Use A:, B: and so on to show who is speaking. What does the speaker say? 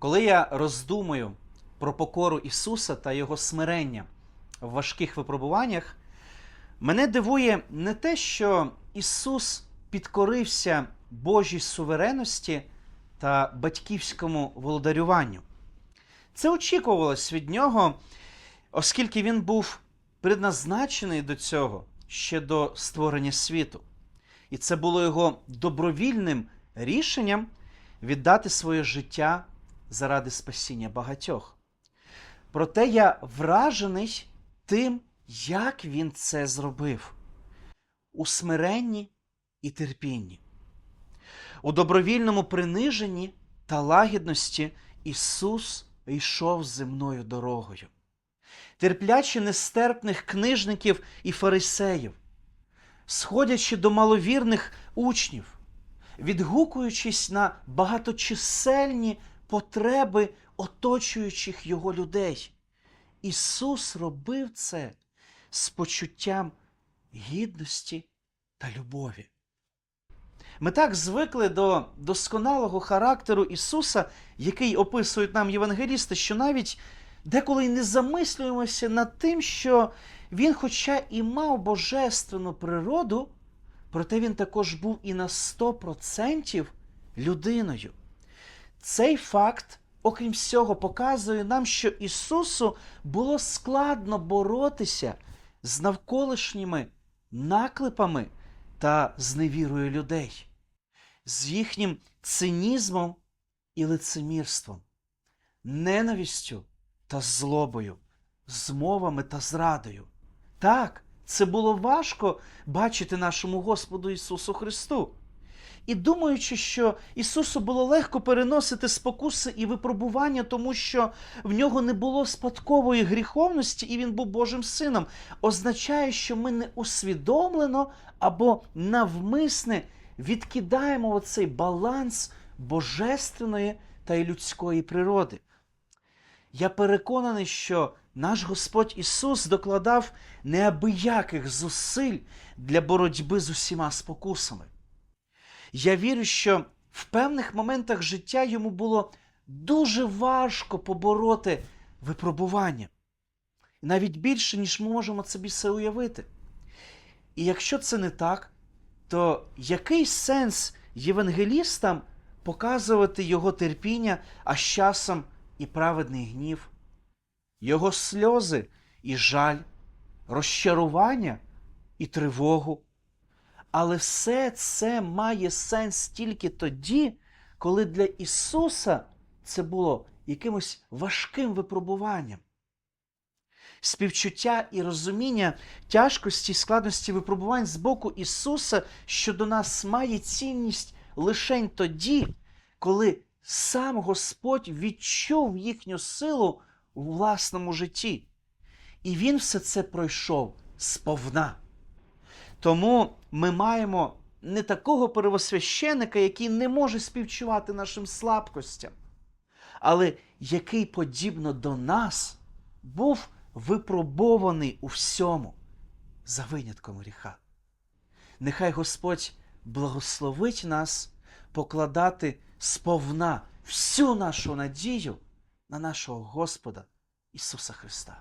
A: Коли я роздумую про покору Ісуса та Його смирення в важких випробуваннях, мене дивує не те, що Ісус підкорився Божій суверенності та батьківському володарюванню. Це очікувалось від нього, оскільки він був предназначений до цього ще до створення світу. І це було його добровільним рішенням віддати своє життя заради спасіння багатьох. Проте я вражений тим, як він це зробив у смиренні і терпінні. У добровільному приниженні та лагідності Ісус йшов земною дорогою, терплячи нестерпних книжників і фарисеїв, сходячи до маловірних учнів, відгукуючись на багаточисельні потреби оточуючих його людей. Ісус робив це з почуттям гідності та любові. Ми так звикли до досконалого характеру Ісуса, який описують нам євангелісти, що навіть деколи не замислюємося над тим, що Він, хоча і мав божественну природу, проте він також був і на 100% людиною. Цей факт, окрім всього, показує нам, що Ісусу було складно боротися з навколишніми наклепами та з невірою людей, з їхнім цинізмом і лицемірством, ненавистю та злобою, змовами та зрадою. Так, це було важко бачити нашому Господу Ісусу Христу. І думаючи, що Ісусу було легко переносити спокуси і випробування, тому що в нього не було спадкової гріховності, і він був Божим сином, означає, що ми не усвідомлено або навмисне відкидаємо оцей баланс божественної та й людської природи. Я переконаний, що наш Господь Ісус докладав неабияких зусиль для боротьби з усіма спокусами. Я вірю, що в певних моментах життя йому було дуже важко побороти випробування. Навіть більше, ніж ми можемо собі все уявити. І якщо це не так, то який сенс євангелістам показувати його терпіння, а з часом і праведний гнів, його сльози і жаль, розчарування і тривогу? Але все це має сенс тільки тоді, коли для Ісуса це було якимось важким випробуванням. Співчуття і розуміння тяжкості і складності випробувань з боку Ісуса щодо нас має цінність лише тоді, коли сам Господь відчув їхню силу у власному житті. І Він все це пройшов сповна. Тому ми маємо не такого первосвященика, який не може співчувати нашим слабкостям, але який, подібно до нас, був випробований у всьому за винятком гріха. Нехай Господь благословить нас покладати сповна всю нашу надію на нашого Господа Ісуса Христа.